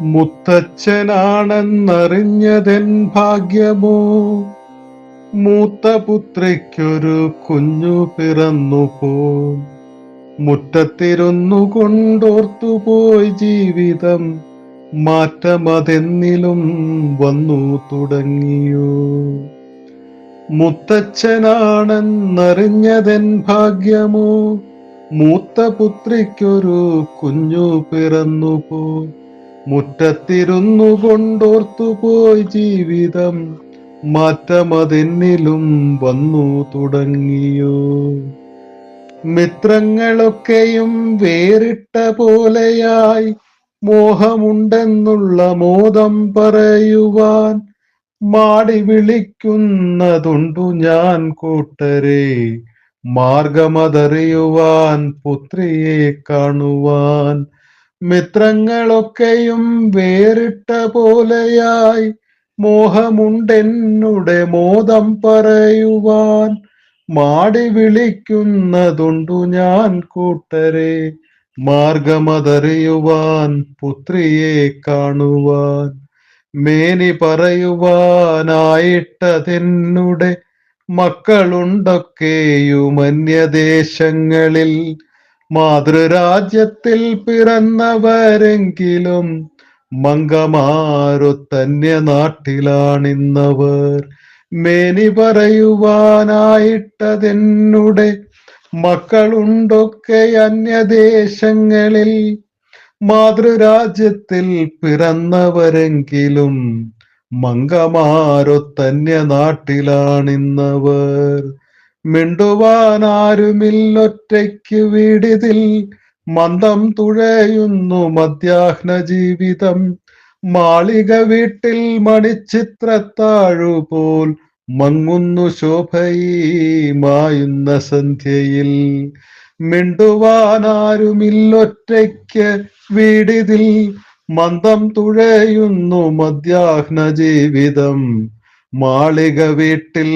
മുത്തച്ഛനാണെന്നറിഞ്ഞതെൻ ഭാഗ്യമോ? മൂത്ത പുത്രിക്കൊരു കുഞ്ഞു പിറന്നു പോ മുറ്റത്തിരുന്നു കൊണ്ടോർത്തുപോയി ജീവിതം മാറ്റമതെന്നിലും വന്നു തുടങ്ങിയോ? മുത്തച്ഛനാണെന്നറിഞ്ഞതെൻ ഭാഗ്യമോ? മൂത്ത പുത്രിക്കൊരു കുഞ്ഞു പിറന്നു പോൽ മുറ്റത്തിരുന്നു കൊണ്ടോർത്തുപോയി ജീവിതം. മാറ്റമതെന്നിലും വന്നു തുടങ്ങിയോ? മിത്രങ്ങളൊക്കെയും വേറിട്ട പോലെയായി മോഹമുണ്ടെന്നുള്ള മോദം പറയുവാൻ മാടി വിളിക്കുന്നതുണ്ടു ഞാൻ കൂട്ടരെ. മാർഗമതറിയുവാൻ പുത്രിയെ കാണുവാൻ മിത്രങ്ങളൊക്കെയും വേറിട്ട പോലെയായി മോഹമുണ്ടെന്നുടെ മോദം പറയുവാൻ മാടി വിളിക്കുന്നതുണ്ടു ഞാൻ കൂട്ടരെ. മാർഗമതറിയുവാൻ പുത്രിയെ കാണുവാൻ മേനി പറയുവാനായിട്ടതെന്നുടെ മക്കളുണ്ടൊക്കെയും അന്യദേശങ്ങളിൽ മാതൃരാജ്യത്തിൽ പിറന്നവരെങ്കിലും മങ്കമാരൊത്തന്യ നാട്ടിലാണിന്നവർ മേനി പറയുവാനായിട്ടതെന്നുടെ മക്കളുണ്ടൊക്കെ അന്യദേശങ്ങളിൽ. മാതൃരാജ്യത്തിൽ പിറന്നവരെങ്കിലും മങ്കമാരൊത്തന്യ നാട്ടിലാണിന്നവർ മിണ്ടുവാനാരുമില്ലൊറ്റയ്ക്ക് വീടിതിൽ മന്ദം തുഴയുന്നു മധ്യാഹ്ന ജീവിതം. മാളിക വീട്ടിൽ മണിച്ചിത്രത്താഴുപോൽ മങ്ങുന്നു ശോഭയുമായുന്ന സന്ധ്യയിൽ. മിണ്ടുവാനാരുമില്ലൊറ്റയ്ക്ക് വീടിതിൽ മന്ദം തുഴയുന്നു മധ്യാഹ്ന ജീവിതം. മാളിക വീട്ടിൽ